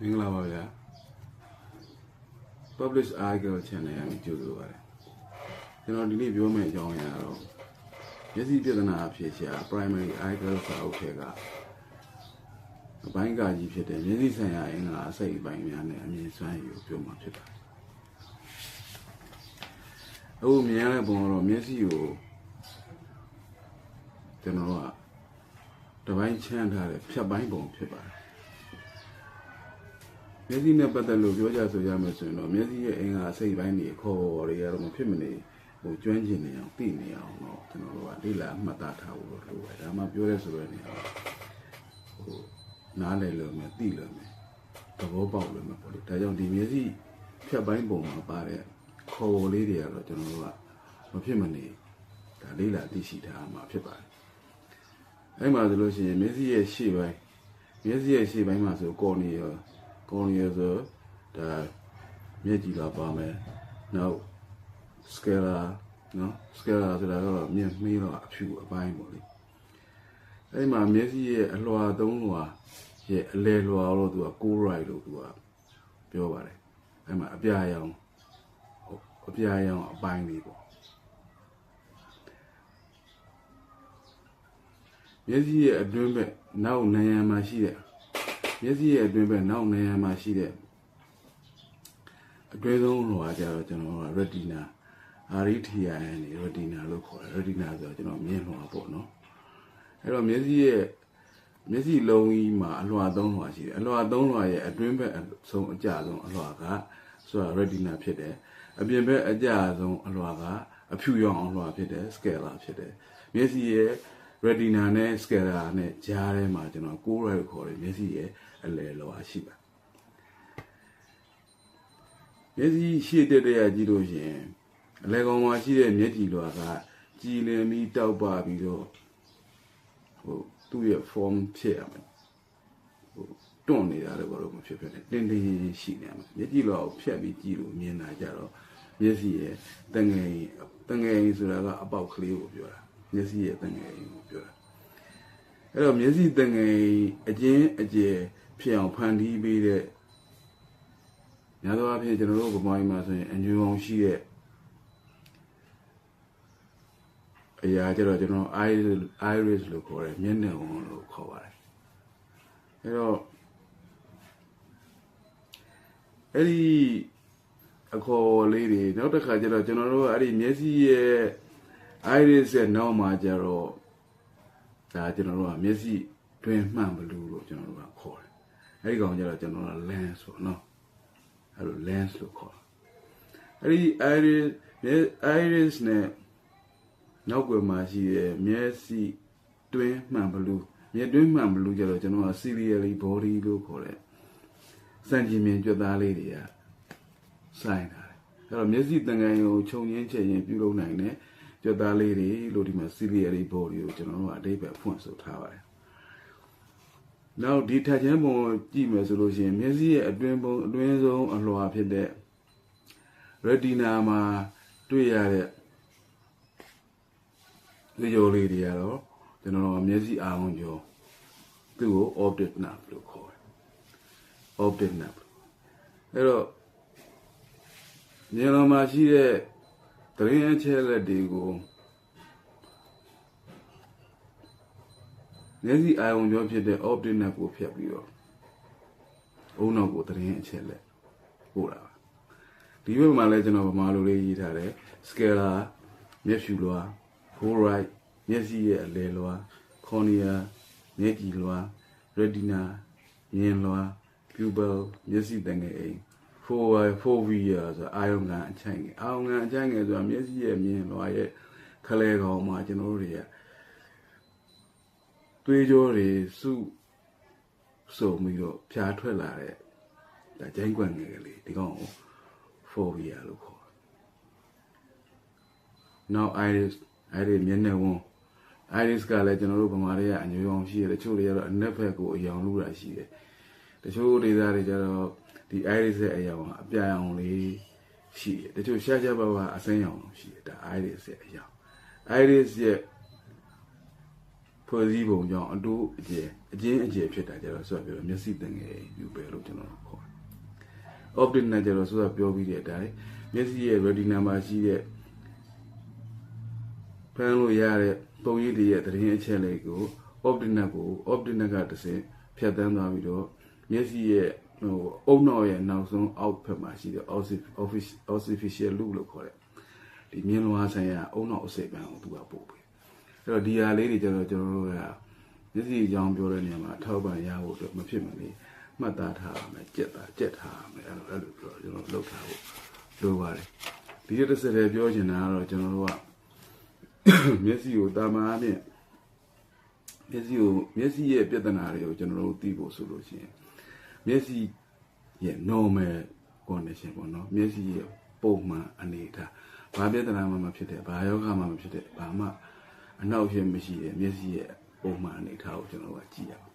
မင်္ဂလာပါဗျာ Publish Article Channel ရကြိုဆိုပါရစေကျွန်တော်ဒီနေ့ပြောမယ့်အကြောင်းအရာတော့မျက်စိပြဿနာအဖြစ်ရှာ Primary Article စာအုပ်ထဲကအပိုင်းကကြီးဖြစ်တဲ့မျက်စိဆိုင်ရာအင်္ဂါအစိတ်အပိုင်းများနဲ့အမြင်စွမ်းရည်ကိုပြောမှာဖြစ်ပါတယ်အခုမြင်ရတဲ့ပုံကတော့မျက်စိကိုကျွန်တော်ကတစ်ပိုင်းချမ်းထားတဲ့ဖြတ်ပိုင်းပုံဖြစ်ပါတယ် မျက်စိနဲ့ပတ်သက်လို့ပြောကြဆိုကြမယ်ဆိုရင်တော့မျက်စိရဲ့အင်္ဂါစိတ်ပိုင်းတွေခေါ်တွေကတော့မဖြစ်မနေဟိုကျွမ်းကျင်နေအောင်သိနေအောင်တော့ကျွန်တော်တို့ကလေ့လာမှတ်သားထားဖို့လိုတယ်ဒါမှပြောရဲဆိုရနေတော့ဟိုနားလည်လို့မယ်သိလို့မယ်သဘောပေါက်လို့မယ်ပေါ့လေဒါကြောင့်ဒီမျက်စိဖြတ်ပိုင်းပုံမှာပါတဲ့ခေါ်လေးတွေကတော့ကျွန်တော်တို့ကမဖြစ်မနေဒါလေ့လာသိရှိထားမှာဖြစ်ပါတယ်အဲ့မှာဆိုလို့ရှိရင်မျက်စိရဲ့ရှေ့ပိုင်းမျက်စိရဲ့ရှေ့ပိုင်းမှာဆိုကော်နီရော ကောင်းရဆိုဒါမျက်ကြည်လာပါမယ်နောက်စကယ်လာနော်စကယ်လာဆိုတာတော့မျက်မေးတော့အဖြူအပိုင်းပေါ့လေအဲ့ဒီမှာမျက်စိရဲ့အလွှာသုံးလွှာရဲ့အလဲလွှာလို့သူကကိုးရိုက်လို့သူကပြောပါတယ်အဲ့မှာအပြာရောင်ဟုတ်အပြာရောင်အပိုင်းလေးပေါ့မျက်စိရဲ့အတွင်းဘက်နောက်နံရံမှာရှိတဲ့ မျက်စိရဲ့အတွင်းဘက်နောက်နေရာမှာရှိတဲ့အတွင်းဆုံးဟိုကကြတော့ကျွန်တော်က retina RTI နဲ့ retina လို့ခေါ်တယ် retina ဆိုတော့ကျွန်တော်မြင်လွှာပေါ့နော်အဲ့တော့မျက်စိရဲ့မျက်စိလုံးကြီးမှာအလွှာသုံးလွှာရှိတယ်အလွှာသုံးလွှာရဲ့အတွင်းဘက်အဆုံးအကျဆုံးအလွှာကဆိုတာ retina ဖြစ်တယ်အပြင်ဘက်အကျဆုံးအလွှာကအဖြူရောင်အလွှာဖြစ်တယ် sclera ဖြစ်တယ်မျက်စိရဲ့ retina နဲ့ sclera နဲ့ကြားထဲမှာကျွန်တော်ကိုးရိုက်ခေါ်တယ်မျက်စိရဲ့အလယ်လွှာရှိပါမျက်စိရှေ့တက်တဲ့ရကြည့်လို့ရှိရင်အလယ်ကောင်မှာရှိတဲ့မျက်ကြည်လွှာကကြည်လင်ပြီးတောက်ပပြီးတော့ဟိုသူ့ရဲ့ form ဖြစ်ရမယ်ဟိုတွန့်နေတာလည်းဘာလို့မဖြစ်ဖြစ်လဲတင်းတင်းရှိနေမှာမျက်ကြည်လွှာကိုဖြတ်ပြီးကြည့်လို့မြင်တာကြတော့မျက်စိရဲ့တငယ်တငယ်ဆိုတာကအပေါက်ကလေးကိုပြောတာ မျက်စိရဲ့တငယ်ကိုပြောတာအဲ့တော့မျက်စိတငယ်အကျဉ်းအကျယ်ဖြစ်အောင်ဖန်တီးပေးတဲ့များသောအားဖြင့်ကျွန်တော်တို့ဗမာပြည်မှာဆိုရင်အညူအောင်ရှိတဲ့အရာကြတော့ကျွန်တော် iris iris လို့ခေါ်တယ်မျက်နှာဝင်လို့ခေါ်ပါတယ်အဲ့တော့အဲ့ဒီအခေါ်လေးတွေနောက်တစ်ခါကျတော့ကျွန်တော်တို့ကအဲ့ဒီမျက်စိရဲ့ iris ရဲ့နောက်မှာကျတော့ဒါကျွန်တော်တို့ကမျက်စိတွင်မှန်ဘလူးလို့ကျွန်တော်တို့ကခေါ်တယ်။အဲဒီကောင်ကျတော့ကျွန်တော်တို့က lens ပေါ့နော်။အဲလို lens လို့ခေါ်တယ်။အဲဒီ iris မျက် iris နဲ့နောက်ွယ်မှာရှိတဲ့မျက်စိတွင်မှန်ဘလူးမျက်တွင်မှန်ဘလူးကျတော့ကျွန်တော်က ciliary body လို့ခေါ်တယ်။စံကြင်မြင်ကြွက်သားလေးတွေကစိုင်းတာတယ်။အဲတော့မျက်စိတန်ငယ်ကိုခြုံငင်းချက်ရင်ပြုလုပ်နိုင်တယ်။ ကြွက်သားလေးတွေလို့ဒီမှာ ciliary body ကိုကျွန်တော်တို့ကအတိတ်ပဲဖွင့်ဆိုထားပါတယ်။နောက်ဒီထက်ချင်းပုံကိုကြည့်မယ်ဆိုလို့ရှိရင်မျက်စိရဲ့အတွင်းပုံအတွင်းဆုံးအလွှာဖြစ်တဲ့ retina မှာတွေ့ရတဲ့ဒီရိုလေးတွေကတော့ကျွန်တော်တို့ကမျက်စိအာရုံကြောသူ့ကို optic nerve လို့ခေါ်တယ်။ optic nerve အဲ့တော့ဉာဏ်တော်မှာရှိတဲ့ တရင်အချက်လက်တွေကိုမျက်စိအာရုံကြောဖြစ်တဲ့ optic nerve ကိုဖြတ်ပြီးတော့အုံနောက်ကိုတရင်အချက်လက်ပို့တာပါဒီဘက်မှာလည်းကျွန်တော်ဗမာလိုလေးရေးထားတယ် sclera မျက်ဖြူလွှာ choroid မျက်စိရဲ့အလယ်လွှာ cornea မျက်ကြည်လွှာ retina မြင်လွှာ pupil မျက်စိတငယ်အိမ် fovea fovea ဆိုတာအာယုံခံအချိုင်ငယ်အာယုံခံအချိုင်ငယ်ဆိုတာမျက်စိရဲ့မြင်လွှာရဲ့ခလဲကောင်မှာကျွန်တော်တို့တွေကသွေးကြောတွေစုစုံပြီးတော့ဖြာထွက်လာတဲ့ဒါကျိုင်းကွက်ငယ်ကလေးဒီကောင်ကို fovea လို့ခေါ်တယ်။ Now iris iris မျက်နှာဝန် iris ကလည်းကျွန်တော်တို့ဗမာတွေကအညူအောင်ရှိတယ်တချို့တွေကတော့အနက်ဘက်ကိုအယောင်လူတာရှိတယ်တချို့ဒေသတွေကျတော့ ဒီ iris ရဲ့အယောင်ကအပြာရောင်လေးရှိတယ်တချို့ရှားရှားပါပါအစင်းရောင်ရှိတယ်ဒါ iris ရဲ့အယောင် iris ရဲ့ဖွဲ့စည်းပုံကြောင့်အတူအကျယ်အကျဉ်းအကျယ်ဖြစ်တာကြတော့ဆိုတော့ပြောတော့မျက်စိတန်ငယ်ယူပဲလို့ကျွန်တော်ခေါ်တယ်။ optic နဲ့ကြတော့ဆိုတော့ပြောပြီးတဲ့အတိုင်းမျက်စိရဲ့ retina မှာရှိတဲ့ဖမ်းလို့ရတဲ့ပုံရိပ်တွေရဲ့သတင်းအချက်လေးကို optic နဲ့ကို optic နဲ့ကတစ်ဆင့်ဖြတ်တန်းသွားပြီးတော့မျက်စိရဲ့ ဟိုအုံနောက်ရဲ့နောက်ဆုံးအောက်ဖက်မှာရှိတဲ့ office artificial loop လို့ခေါ်တဲ့ဒီမြင်လွှာဆိုင်ရာအုံနောက်အစိပ်ပံကိုသူကပို့ပေးအဲ့တော့ဒီဟာလေးတွေကျတော့ကျွန်တော်တို့ကမျက်စိအကြောင်းပြောတဲ့နေရာမှာအထောက်ပံ့ရဖို့အတွက်မဖြစ်မနေမှတ်သားထားရမယ်ကြက်သားကြက်ထားရမယ်အဲ့လိုအဲ့လိုပြောကျွန်တော်လုပ်ထားဖို့လိုပါတယ်ဒီတစ်စက်တည်းပြောချင်တာကတော့ကျွန်တော်တို့ကမျက်စိကိုတာမာအပြင်မျက်စိကိုမျက်စိရဲ့ပြဿနာတွေကိုကျွန်တော်တို့သိဖို့ဆိုလို့ရှိရင် မျက်စိရဲ့ normal condition ပေါ့နော်မျက်စိရဲ့ပုံမှန်အနေအထားဘာပြဿနာမှမဖြစ်တဲ့ဘာယောဂမှမဖြစ်တဲ့ဘာမှအနောက်ဖြစ်မရှိတဲ့မျက်စိရဲ့ပုံမှန်အနေအထားကိုကျွန်တော်တို့ကကြည့်ရအောင်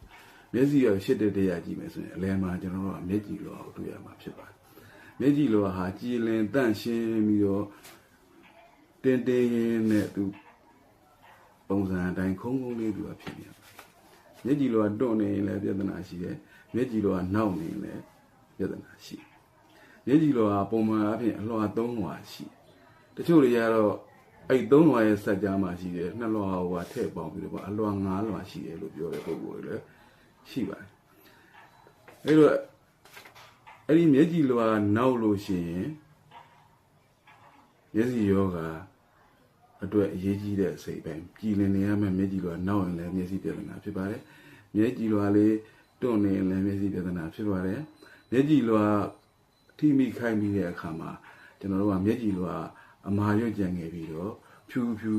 မျက်စိရဲ့ရှစ်တဲ့တရားကြည့်မယ်ဆိုရင်အလယ်မှာကျွန်တော်တို့ကမျက်ကြည်လောကိုတွေ့ရမှာဖြစ်ပါတယ်မျက်ကြည်လောဟာကြည်လင်တန့်ရှင်းပြီးတော့တင်းတင်းရင်းနဲ့သူပုံစံအတိုင်းခုံးခုံးလေးသူကဖြစ်နေတယ်။မျက်ကြည်လောကတွန့်နေရင်လည်းပြဿနာရှိတယ်။ မျက်ကြည်လောကနောက်နေရင်လည်းပြဿနာရှိတယ်။မျက်ကြည်လောကပုံမှန်အပြင်အလွှာ၃လွှာရှိတယ်။တချို့တွေကတော့အဲ့၃လွှာရဲ့စက်ကြားမှာရှိတယ်။နှစ်လွှာဟိုကထည့်ပေါင်းပြီးတော့အလွှာ၅လွှာရှိတယ်လို့ပြောတဲ့ပုံပေါ်တွေလည်းရှိပါတယ်။အဲ့တော့အဲ့ဒီမျက်ကြည်လောကနောက်လို့ရှိရင်မျက်စိယောဂါအတွက်အရေးကြီးတဲ့အစိတ်ပိုင်းကြည်လင်နေရမယ့်မျက်ကြည်လွှာနောက်ရင်လည်းမျက်စိပြဿနာဖြစ်ပါတယ်။မျက်ကြည်လွှာလေး တွန့်နေရင်လည်းမျက်စိပြဿနာဖြစ်ပါတယ်။မျက်ကြည်လွှာထိမိခိုက်မိတဲ့အခါမှာကျွန်တော်တို့ကမျက်ကြည်လွှာအမာရွတ်ကြံငယ်ပြီးတော့ဖြူဖြူ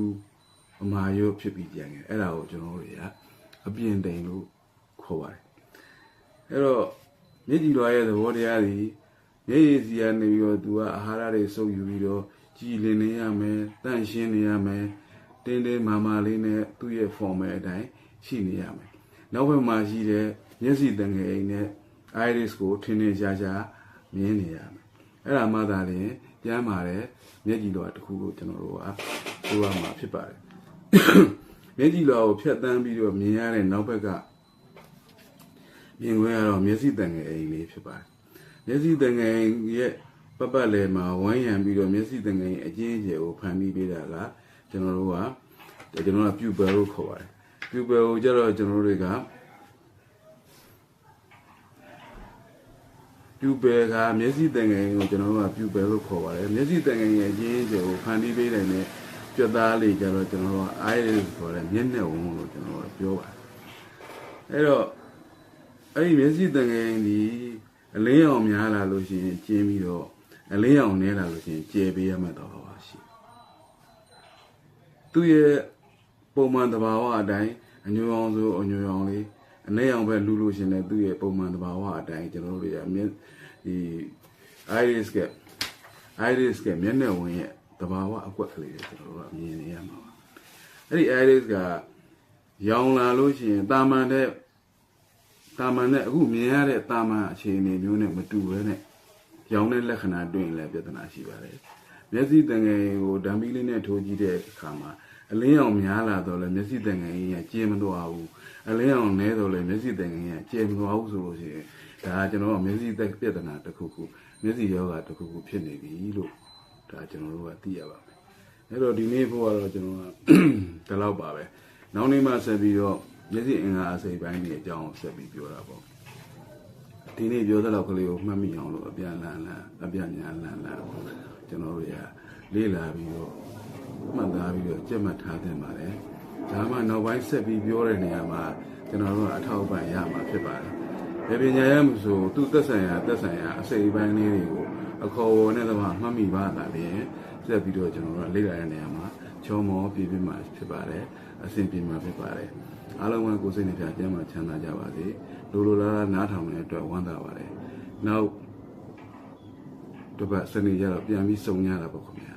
အမာရွတ်ဖြစ်ပြီးကြံငယ်အဲ့ဒါကိုကျွန်တော်တို့တွေကအပြင်တိန်လို့ခေါ်ပါတယ်။အဲ့တော့မျက်ကြည်လွှာရဲ့သဘောတရားကြီးမျက်ရည်စီကနေပြီးတော့သူကအာဟာရတွေစုပ်ယူပြီးတော့ကြည်လင်နေရမယ်တန့်ရှင်းနေရမယ်တင်းတင်းမာမာလေးနဲ့သူ့ရဲ့ format အတိုင်းရှိနေရမယ်နောက်ဘက်မှာရှိတဲ့ မျက်စိတငယ်အိမ်နဲ့ iris ကိုထင်းထင်းရှားရှားမြင်နေရမယ်အဲ့ဒါမှသာလျှင်ကျမ်းမာတဲ့မျက်ကြည်လောတစ်ခုကိုကျွန်တော်တို့ကပြောရမှာဖြစ်ပါတယ်မျက်ကြည်လောကိုဖြတ်တန်းပြီးတော့မြင်ရတဲ့နောက်ဘက်ကမြင်ခွင့်ရတော့မျက်စိတငယ်အိမ်လေးဖြစ်ပါတယ်မျက်စိတငယ်ရဲ့ပပတ်လည်မှာဝိုင်းရံပြီးတော့မျက်စိတငယ်အကျဉ်းကျယ်ကိုဖန်တီးပေးတာကကျွန်တော်တို့ကကျွန်တော်က pupil လို့ခေါ်ပါတယ် pupil ကိုကျတော့ကျွန်တော်တို့တွေက pupil ကမျက်စိတငယ်ကိုကျွန်တော်တို့က pupil လို့ခေါ်ပါတယ်မျက်စိတငယ်ရဲ့အကျဉ်းကျယ်ကိုဖန်တီးပေးနိုင်တဲ့ကြွက်သားလေးကျတော့ကျွန်တော်တို့က iris ခေါ်တဲ့မျက်နှာဝန်းလို့ကျွန်တော်တို့ပြောပါတယ်အဲ့တော့အဲ့ဒီမျက်စိတငယ်ဒီအလင်းအောင်များလာလို့ရှိရင်ကျင်းပြီးတော့အလင်းအောင်နဲလာလို့ရှိရင်ကျဲပေးရမှတော့ပါရှိသူ့ရဲ့ပုံမှန်သဘာဝအတိုင်းအညိုအောင်ဆိုအညိုအောင်လေး အနေအောင်ပဲလူလို့ရှင်တဲ့သူ့ရဲ့ပုံမှန်သဘာဝအတိုင်းကျွန်တော်တို့တွေအမြဲဒီ iris က iris ကမျက်နှာဝင်ရဲ့သဘာဝအကွက်ကလေးတွေကျွန်တော်တို့ကမြင်နေရမှာပါအဲ့ဒီ iris ကရောင်လာလို့ရှိရင်တာမန်တဲ့တာမန်နဲ့အခုမြင်ရတဲ့တာမန်အခြေအနေမျိုးနဲ့မတူဘဲနဲ့ရောင်တဲ့လက္ခဏာတွေ့ရင်လည်းပြဿနာရှိပါတယ်မျက်စိတငယ်ကိုဓာမီလေးနဲ့ထိုးကြည့်တဲ့အခါမှာ အလင်းအောင်များလာတော့လည်းမျက်စိတငယ်ကြီးကကျင်းမသွားဘူးအလင်းအောင်နည်းတော့လည်းမျက်စိတငယ်ကြီးကကျင်းမသွားဘူးဆိုလို့ရှိရင်ဒါကကျွန်တော်ကမျက်စိသက်ပြဿနာတစ်ခုခုမျက်စိယောဂတစ်ခုခုဖြစ်နေပြီလို့ဒါကျွန်တော်တို့ကသိရပါမယ်အဲ့တော့ဒီနေ့ဖို့ကတော့ကျွန်တော်ကဒီလောက်ပါပဲနောက်နေ့မှဆက်ပြီးတော့မျက်စိအင်္ဂါအစိပ်ပိုင်းတွေအကြောင်းဆက်ပြီးပြောတာပေါ့ဒီနေ့ပြောသလောက်ကလေးကိုမှတ်မိအောင်လို့အပြန်လန်လန်အပြန်ညာလန်လန်ကျွန်တော်တို့ရလေးလာပြီးတော့ မှတ်သားပြီးတော့ကြက်မှတ်ထားသင့်ပါတယ်ဒါမှနောက်ပိုင်းဆက်ပြီးပြောတဲ့နေရာမှာကျွန်တော်တို့ကအထောက်အပံ့ရမှာဖြစ်ပါတယ်ဘယ်ပညာရမဆိုသူ့သက်ဆိုင်ရာသက်ဆိုင်ရာအစိပ်ပိုင်းလေးတွေကိုအခေါ်အဝေါ်နဲ့တော့မှတ်မိပါတာလေဆက်ပြီးတော့ကျွန်တော်တို့ကလေးလာတဲ့နေရာမှာချောမောပြပြမှာဖြစ်ပါတယ်အဆင်ပြေမှာဖြစ်ပါတယ်အားလုံးကကိုယ်စိတ်နှပြကျမ်းမှာချမ်းသာကြပါစေလိုလိုလားလားနားထောင်တဲ့အတွက်ဝမ်းသာပါတယ်နောက်တစ်ပတ်စနေကြတော့ပြန်ပြီးစုံရတာပေါ့ခင်ဗျာ